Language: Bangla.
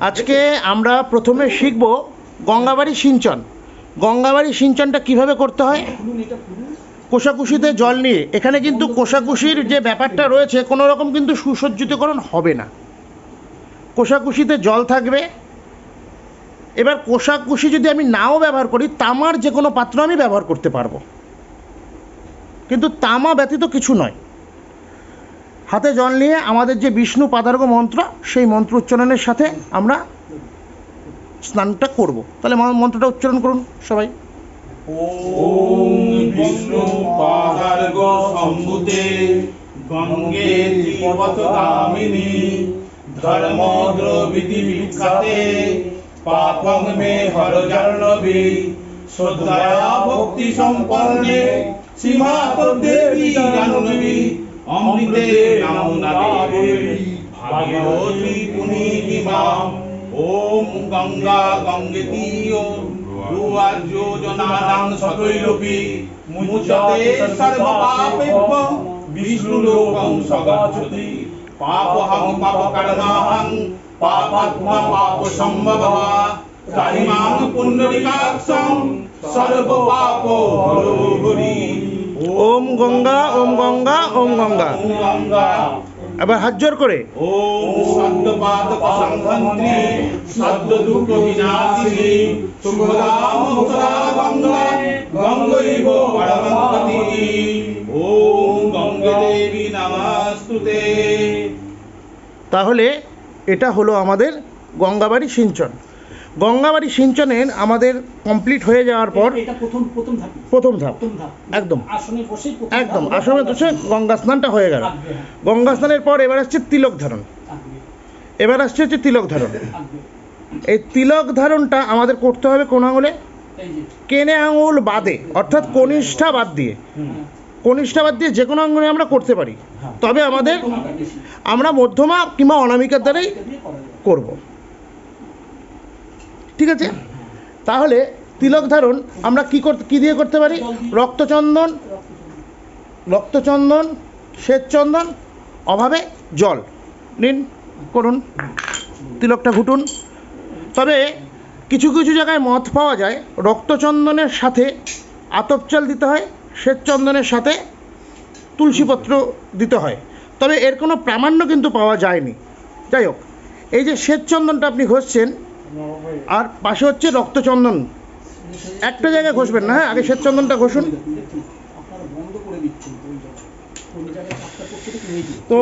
আজকে আমরা প্রথমে শিখব গঙ্গাবাড়ি সিঞ্চন। গঙ্গাবাড়ি সিঞ্চনটা কীভাবে করতে হয়? কোষাকুষিতে জল নিয়ে। এখানে কিন্তু কোষাকুষির যে ব্যাপারটা রয়েছে, কোনো রকম কিন্তু সুসজ্জিতকরণ হবে না। কোষাকুষিতে জল থাকবে। এবার কোষাকুষি যদি আমি নাও ব্যবহার করি, তামার যে কোনো পাত্র আমি ব্যবহার করতে পারব। কিন্তু তামা ব্যতীত কিছু নয়। হাতে জল নিয়ে আমাদের যে বিষ্ণু পাদার্ঘ মন্ত্র, সেই মন্ত্র উচ্চারণের সাথে আমরা স্নানটা করব। তাহলে মন্ত্রটা উচ্চারণ করুন সবাই। বিষ্ণু ভক্তি অমৃতে यमुना देवी भागीरथी ओम गंगा गंगेतीय भुवाज्योजनानां सतैरपि मुच्यते सर्वपापेभ्यः, विष्णुलोकं स गच्छति पापहं हरो ওম গঙ্গা ওম গঙ্গা ওম গঙ্গা। আবার হাত জোর করে। ওম সদ্যপাতক সংহন্ত্রী সদ্য দুঃখ বিনাশিনী শুভদাম মুক্তা গঙ্গা গঙ্গৈব পরমপতি ওম গঙ্গে দেবী নমস্তুতে। তাহলে এটা হলো আমাদের গঙ্গাবাড়ি সিঞ্চন। গঙ্গাবাড়ি সিঞ্চনের আমাদের কমপ্লিট হয়ে যাওয়ার পর প্রথম প্রথম ধাপ। প্রথম ধাপ। প্রথম একদম। আসনে একদম। তো সে গঙ্গা স্নানটা হয়ে গেল। হ্যাঁ, গঙ্গা স্নানের পর এবার আসছে তিলক ধারণ। এবার আসছে হচ্ছে তিলক ধারণ। এই তিলক ধারণটা আমাদের করতে হবে কোন আঙুলে? কেনে আঙুল বাদে অর্থাৎ কনিষ্ঠা বাদ দিয়ে। হ্যাঁ, কনিষ্ঠা বাদ দিয়ে যে কোনো আঙুলে আমরা করতে পারি। তবে আমাদের আমরা মধ্যমা কিংবা অনামিকার দ্বারাই। করব। ঠিক আছে? তাহলে তিলক ধারণ আমরা কি করতে কি দিয়ে করতে পারি? রক্তচন্দন রক্তচন্দন, শ্বেতচন্দন, অভাবে জল। নিন, করুন। তিলকটা ঘুটুন। তবে কিছু কিছু জায়গায় মদ পাওয়া যায়। রক্তচন্দনের সাথে আতপ চাল দিতে হয়, শ্বেতচন্দনের সাথে তুলসীপত্র দিতে হয়। তবে এর কোনো প্রামাণ্য কিন্তু পাওয়া যায়নি। যাই হোক, এই যে শ্বেতচন্দনটা আপনি ঘষছেন আর পাশে হচ্ছে রক্তচন্দন একটা জায়গায় ঘষবেন না হ্যাঁ আগে শ্বেতচন্দনটা ঘষুন তো।